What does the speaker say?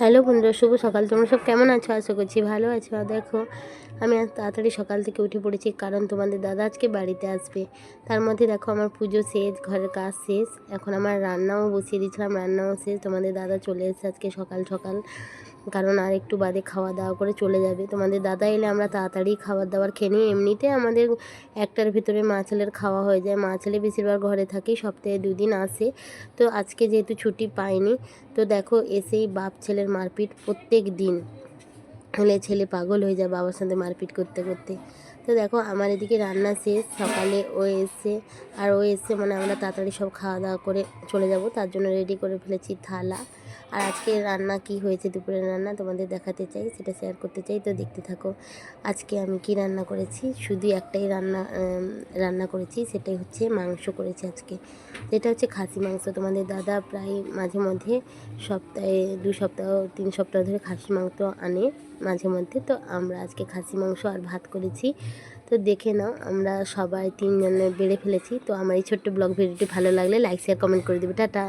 Hello বন্ধুরা, শুভ সকাল। তোমরা সব কেমন আছো? আশা করছি ভালো আছো। দেখো, আমি আজ তাড়াতাড়ি সকাল থেকে উঠে পড়েছি, কারণ তোমাদের দাদা আজকে বাড়িতে আসবে। তার মধ্যে দেখো, আমার পুজো শেষ, ঘরের কাজ শেষ। এখন আমার রান্নাও বসিয়ে দিয়েছিলাম, রান্নাও শেষ। তোমাদের দাদা চলে এসেছে আজকে সকাল সকাল। কারণ আর একটু বাদে খাওয়া দাওয়া করে চলে যাবে। তোমাদের দাদা এলে আমরা তাড়াতাড়ি খাবার দাবার খেয়ে নিই। এমনিতে আমাদের একটার ভিতরে মা ছেলের খাওয়া হয়ে যায়। মা ছেলে বেশিরভাগ ঘরে থাকি, সপ্তাহে দুদিন আসে। তো আজকে যেহেতু ছুটি পাইনি, তো দেখো এসেই বাপ ছেলের মারপিট প্রত্যেক দিন। হলে ছেলে পাগল হয়ে যায় বাবার সাথে মারপিট করতে করতে। তো দেখো, আমার এদিকে রান্না শেষ, সকালে ও এসে আর ও এসে মানে আমরা তাড়াতাড়ি সব খাওয়া দাওয়া করে চলে যাব। তার জন্য রেডি করে ফেলেছি থালা। আর আজকে রান্না কি হয়েছে, দুপুরের রান্না তোমাদের দেখাতে চাই, সেটা শেয়ার করতে চাই। তো দেখতে থাকো, আজকে আমি কি রান্না করেছি? শুধু একটাই রান্না রান্না করেছি, সেটাই হচ্ছে মাংস করেছি আজকে। যেটা হচ্ছে খাসি মাংস। তোমাদের দাদা প্রায় মাঝে মধ্যে সপ্তাহে, দু সপ্তাহ, তিন সপ্তাহ ধরে খাসি মাংস আনে। মাঝে মধ্যে। তো আমরা আজকে খাসি, মাংস আর ভাত করেছি। তো দেখে নাও, আমরা সবাই তিনজনে বেড়ে ফেলেছি। তো আমার এই ছোট্ট ব্লগ ভিডিওটি ভালো লাগলে লাইক শেয়ার কমেন্ট করে দেবে। টাটা!